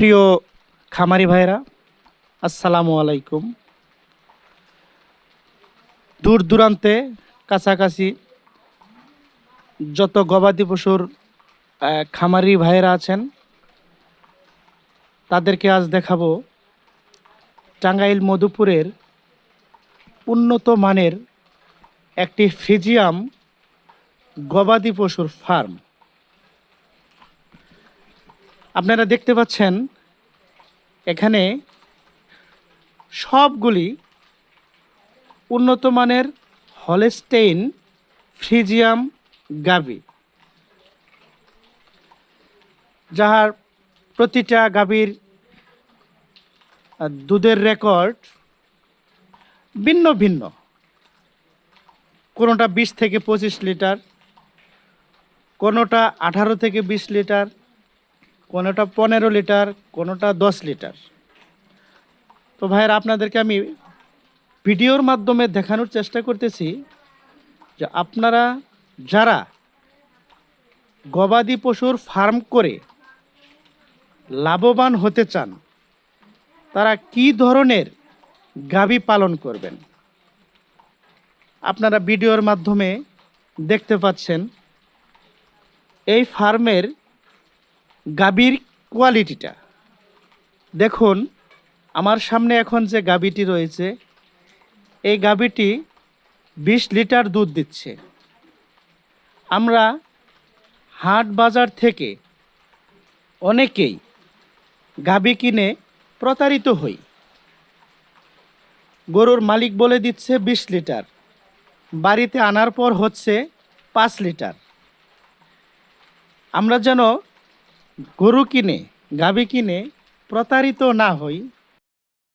প্রিয় খামারি ভাইরা আসসালামু আলাইকুম। দূর দূরান্তে কাছাকাছি যত গবাদি পশুর খামারি ভাইরা আছেন, তাদেরকে আজ দেখাবো টাঙ্গাইল মধুপুরের উন্নত মানের একটি ফিজিয়াম গবাদি পশুর ফার্ম। আপনারা দেখতে পাচ্ছেন এখানে সবগুলি উন্নত মানের হলেস্টেইন ফ্রিজিয়াম গাবি, যাহার প্রতিটা গাভীর দুধের রেকর্ড ভিন্ন ভিন্ন। কোনোটা বিশ থেকে পঁচিশ লিটার, কোনোটা আঠারো থেকে বিশ লিটার কোনোটা পনেরো লিটার, কোনোটা দশ লিটার। তো ভাইয়ের, আপনাদেরকে আমি ভিডিওর মাধ্যমে দেখানোর চেষ্টা করতেছি যে আপনারা যারা গবাদি পশুর ফার্ম করে লাভবান হতে চান, তারা কি ধরনের গাভী পালন করবেন? আপনারা ভিডিওর মাধ্যমে দেখতে পাচ্ছেন, এই ফার্মের গাভীর কোয়ালিটিটা। দেখুন, আমার সামনে এখন যে গাভীটি রয়েছে, এই গাভীটি বিশ লিটার দুধ দিচ্ছে। আমরা হাট বাজার থেকে অনেকেই গাভী কিনে প্রতারিত হই। গরুর মালিক বলে দিচ্ছে বিশ লিটার, বাড়িতে আনার পর হচ্ছে পাঁচ লিটার। আমরা যেন গরু কিনে গাভী কিনে প্রতারিত না হই